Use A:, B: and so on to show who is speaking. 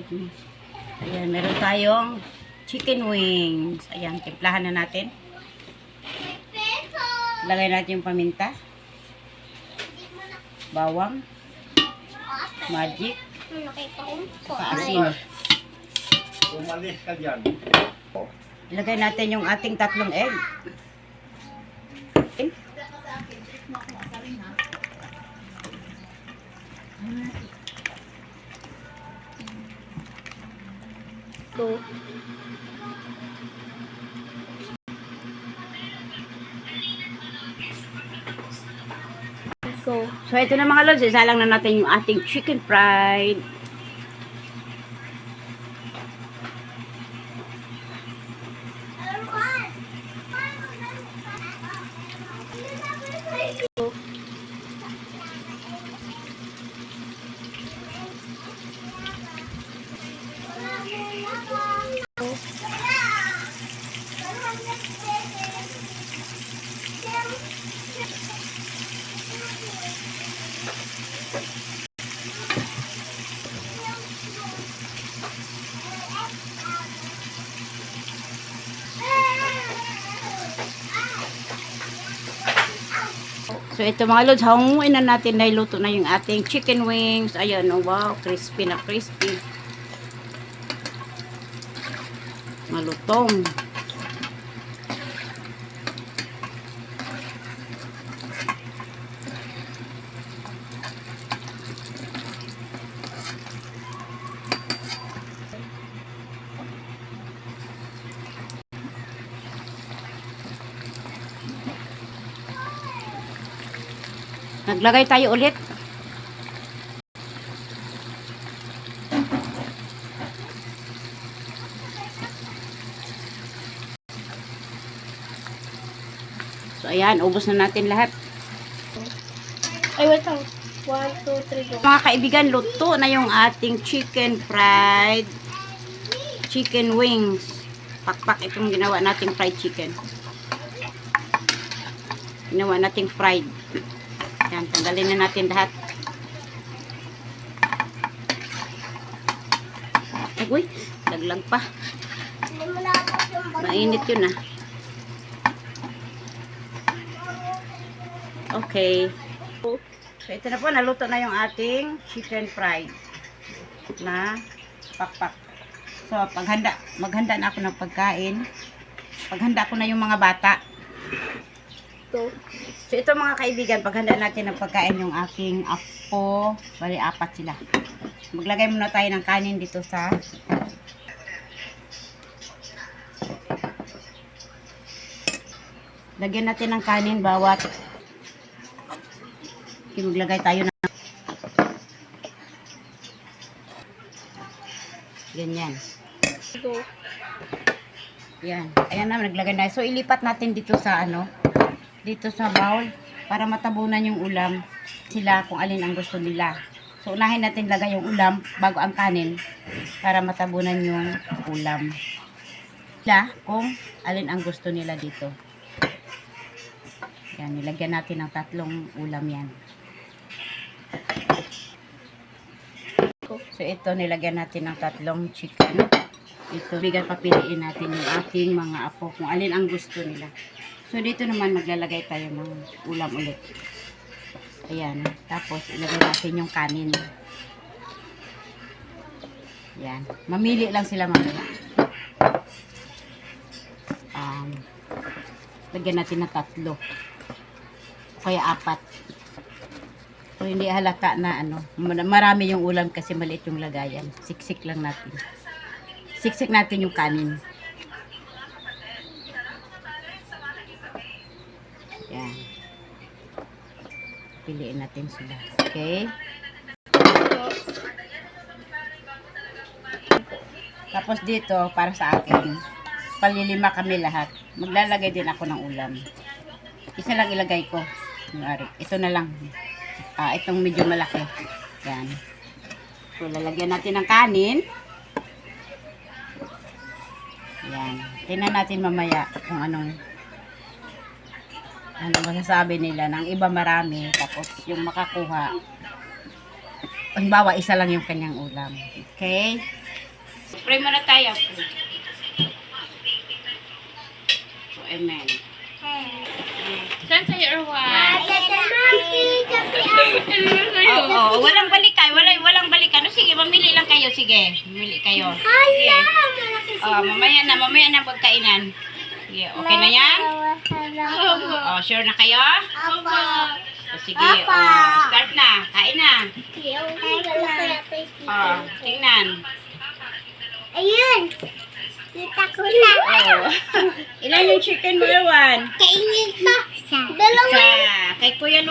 A: Tikman. Ayan, meron tayong chicken wings. Ayan, timplahan na natin. Lagay natin yung paminta. Bawang. Magic. Saka asin.
B: Umalis ka dyan.
A: Ilagay natin yung ating tatlong egg. Okay.
C: Go. Go.
A: So, ito na mga lods. Isa lang na natin yung ating chicken fried. So, ito mga lods. Hanguin na natin na luto na yung ating chicken wings. Ayan, oh, wow. Crispy na crispy. Malutong. Naglagay tayo ulit. So, ayan. Ubus na natin lahat.
C: Ay, wait lang. One, two, three, go.
A: Mga kaibigan, luto na yung ating chicken fried chicken wings. Pakpak itong ginawa nating fried chicken. Ginawa nating fried. Yan, tanggalin na natin lahat. Uy, laglag pa. Mainit yun ah. Okay. So, ito na po, naluto na yung ating chicken fried na pakpak. So, paghanda, maghanda na ako ng pagkain. Paghanda ko na yung mga bata.
C: Go.
A: So, ito mga kaibigan, paghanda natin ng pagkain yung aking apo. Bali, apat sila. Maglagay muna tayo ng kanin dito sa Lagyan natin ng kanin bawat Okay, maglagay tayo ng ganyan.
C: Go.
A: Yan. Ayan na, naglagay na. So, ilipat natin dito sa ano, dito sa bowl para matabunan yung ulam sila kung alin ang gusto nila. So, unahin natin lagay yung ulam bago ang kanin para matabunan yung ulam. Sila kung alin ang gusto nila dito. Yan, nilagyan natin ng tatlong ulam yan. So, ito nilagyan natin ng tatlong chicken. Ito, bigan papiliin natin yung ating mga apo kung alin ang gusto nila. So, dito naman maglalagay tayo ng ulam ulit. Ayan. Tapos, ilagay natin yung kanin. Ayan. Mamili lang sila mamaya. Um, lagyan natin ng tatlo. Kaya apat. So, hindi halata na ano. Marami yung ulam kasi maliit yung lagayan. Siksik lang natin. Siksik natin yung kanin. Yan. Piliin natin sila. Okay? Tapos dito, para sa akin, palilima kami lahat. Maglalagay din ako ng ulam. Isa lang ilagay ko. Ito na lang. Ah, itong medyo malaki. Yan. So, lalagyan natin ng kanin. Yan. Tingnan natin mamaya kung anong ano masasabi nila. Nang iba marami. Tapos yung makakuha. Halimbawa, isa lang yung kanyang ulam. Okay? Pray muna tayo. So, amen.
C: Saan sa'yo, Erwan?
A: Oo, oo, walang balikan, walang, walang balikan. O, sige, mamili lang kayo, sige. Mamili kayo. Sige. Oh, mamaya na, mamaya na pagkainan. Sige, okay na yan? Oh, sure na kayo? O, sige, oh, start na. Kain na. Oh, tingnan.
C: Ayun! Kita ko na.
A: Oh. Ilan yung chicken mo, Ewan?
C: Kainin ka. Dalawa.
A: Kay Kuya